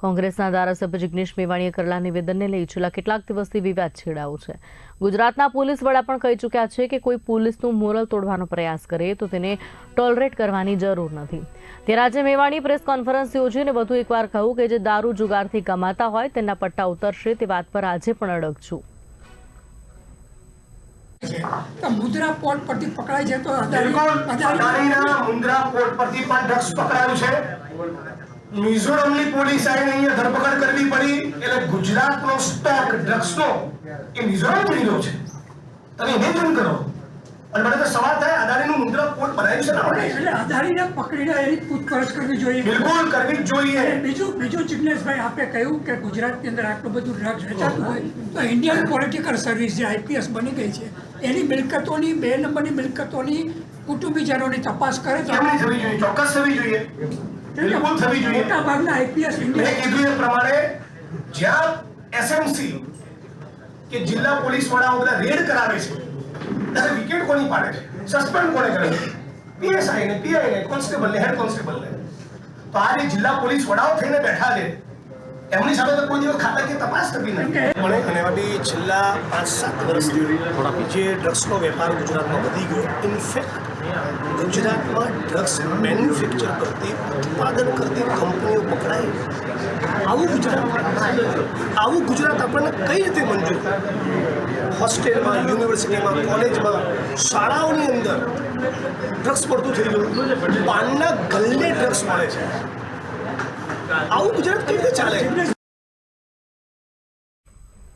કોંગ્રેસના ધારાસભ્ય જિગ્નેશ મેવાણીએ કરેલા નિવેદનને લઈ છેલ્લા કેટલાક દિવસથી વિવાદ છેડાયો છે. ગુજરાતના પોલીસ વડા પણ કહી ચૂક્યા છે કે કોઈ પોલીસનું મોરલ તોડવાનો પ્રયાસ કરે તો તેને ટોલરેટ કરવાની જરૂર નથી. ત્યારે આજે મેવાણી પ્રેસ કોન્ફરન્સ યોજીને વધુ એકવાર કહ્યું કે જે દારૂ જુગારથી કમાતા હોય તેના પટ્ટા ઉતરશે તે વાત પર આજે પણ અડગ છું. તો મુદ્રા પોર્ટ પરથી પકડાય છે તો બિલકુલ. અદાણી મુદ્રા પોર્ટ પરથી પણ ડ્રગ્સ પકડાયું છે. મિઝોરમની પોલીસ આવીને અહીંયા ધરપકડ કરવી પડી, એટલે ગુજરાતનો સ્ટોક ડ્રગ્સનો એ મિઝોરમ લીધો છે. તમે ઇમેજિન કરો? અને મને તો સવાલ થાય અદાણીનું મુન્દ્રા પોર્ટ બનાવ્યું છે? ને આપણે એટલે અદાણીને પકડીને એની પૂછપરછ કરવી જોઈએ. બિલકુલ કરવી જ જોઈએ. બીજું બીજું જિગ્નેશભાઈ આપે કહ્યું કે ગુજરાતની અંદર આટલું બધું ડ્રગ્સ વેચાતું હોય તો ઇન્ડિયન પોલિટિકલ સર્વિસ જે આઈપીએસ બની ગઈ છે એની મિલકતોની બે નંબરની મિલકતોની કુટુંબીજનોની તપાસ કરે તો થવી જોઈએ? ચોક્કસ થવી જોઈએ. બિલકુલ થવી જોઈએ. મોટા ભાગના આઈપીએસ મેં કીધું એ પ્રમાણે જ્યાં એસએમસી કે જિલ્લા પોલીસ વડા બધા રેડ કરાવે છે ત્યારે વિકેટ કોની પાડે છે? સસ્પેન્ડ કોને કરે છે? પીએસઆઈ ને પીઆઈ ને કોન્સ્ટેબલ ને હેડ કોન્સ્ટેબલ ને. તો આ જે જિલ્લા પોલીસ વડાઓ થઈને બેઠા છે એમની સામે તો કોઈ દિવસ ખાતાકીય તપાસ થતી નથી. મને બી છેલ્લા પાંચ સાત વર્ષથી જે ડ્રગ્સનો વેપાર ગુજરાતમાં વધી ગયો. ઇનફેક્ટ ગુજરાતમાં ડ્રગ્સ મેન્યુફેક્ચર કરતી ઉત્પાદન કરતી કંપનીઓ પકડાય આવું ગુજરાત આવું ગુજરાત આપણને કઈ રીતે મંજૂર? હોસ્ટેલમાં યુનિવર્સિટીમાં કોલેજમાં શાળાઓની અંદર ડ્રગ્સ પડતું થઈ ગયું. પાનના ગલ્લે ડ્રગ્સ મળે છે. આવું ગુજરાત કેવી રીતે ચાલે?